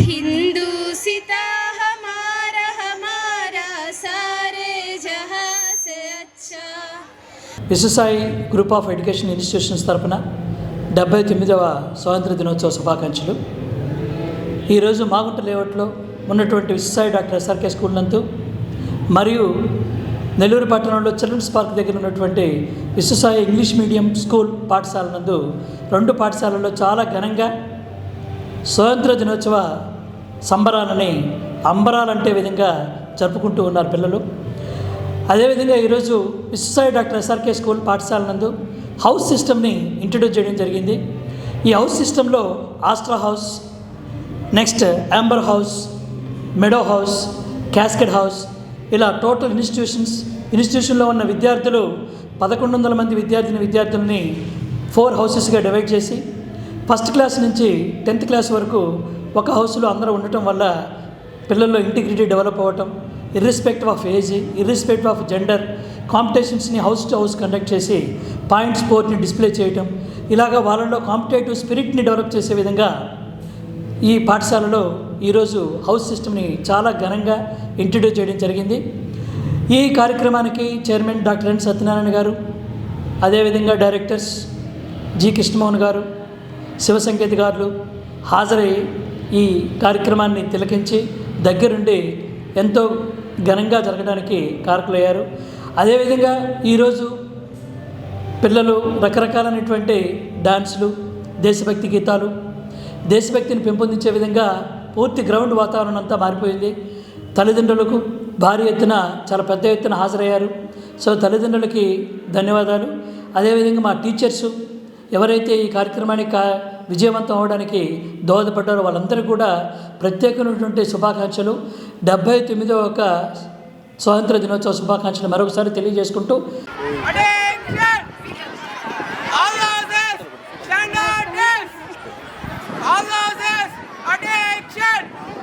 हिंदूसिता हमारा हमारा सारे जहां से अच्छा Vishwasai group of education institutions తరపున డెబ్బై తొమ్మిదవ స్వాతంత్ర దినోత్సవ శుభాకాంక్షలు ఈరోజు మాగుంట లేఅవుట్లో ఉన్నటువంటి విశ్వసాయి డాక్టర్ ఎస్ఆర్కే స్కూల్ నందు మరియు నెల్లూరు పట్టణంలో చిల్డ్రన్స్ పార్క్ దగ్గర ఉన్నటువంటి విశ్వసాయి ఇంగ్లీష్ మీడియం స్కూల్ పాఠశాల నందు రెండు పాఠశాలల్లో చాలా ఘనంగా స్వతంత్ర దినోత్సవ సంబరాలని అంబరాలంటే విధంగా జరుపుకుంటూ ఉన్నారు పిల్లలు. అదేవిధంగా ఈరోజు విశ్వసాయి డాక్టర్ ఎస్ఆర్కే స్కూల్ పాఠశాల నందు హౌస్ సిస్టమ్ని ఇంట్రడ్యూస్ చేయడం జరిగింది. ఈ హౌస్ సిస్టంలో Astra house next Amber house Meadow house Casket house ఇలా టోటల్ ఇన్స్టిట్యూషన్స్ ఇన్స్టిట్యూషన్లో ఉన్న విద్యార్థులు పదకొండు వందల మంది విద్యార్థిని విద్యార్థుల్ని ఫోర్ హౌసెస్గా డివైడ్ చేసి ఫస్ట్ క్లాస్ నుంచి టెన్త్ క్లాస్ వరకు ఒక హౌస్లో అందరూ ఉండటం వల్ల పిల్లల్లో ఇంటిగ్రిటీ డెవలప్ అవ్వటం irrespective of age irrespective of gender కాంపిటీషన్స్ని house to house conduct చేసి పాయింట్ స్పోర్ట్ని డిస్ప్లే చేయటం ఇలాగా వాళ్ళలో కాంపిటేటివ్ స్పిరిట్ని డెవలప్ చేసే విధంగా ఈ పాఠశాలలో ఈరోజు హౌస్ సిస్టమ్ని చాలా ఘనంగా ఇంట్రడ్యూస్ చేయడం జరిగింది. ఈ కార్యక్రమానికి చైర్మన్ డాక్టర్ ఎన్ సత్యనారాయణ గారు అదేవిధంగా డైరెక్టర్స్ జి కృష్ణమోహన్ గారు శివ గారు హాజరై ఈ కార్యక్రమాన్ని తిలకించి దగ్గరుండి ఎంతో ఘనంగా జరగడానికి కారకులయ్యారు. అదేవిధంగా ఈరోజు పిల్లలు రకరకాలైనటువంటి డాన్సులు దేశభక్తి గీతాలు దేశభక్తిని పెంపొందించే విధంగా పూర్తి గ్రౌండ్ వాతావరణం అంతా మారిపోయింది. తల్లిదండ్రులకు భారీ ఎత్తున చాలా పెద్ద ఎత్తున హాజరయ్యారు. సో తల్లిదండ్రులకి ధన్యవాదాలు. అదేవిధంగా మా టీచర్సు ఎవరైతే ఈ కార్యక్రమానికి కా- విజయవంతం అవడానికి దోహదపడ్డారో వాళ్ళందరూ కూడా ప్రత్యేకమైనటువంటి శుభాకాంక్షలు డెబ్భై తొమ్మిదవ ఒక స్వాతంత్ర దినోత్సవ శుభాకాంక్షలు మరొకసారి తెలియజేసుకుంటూ attention!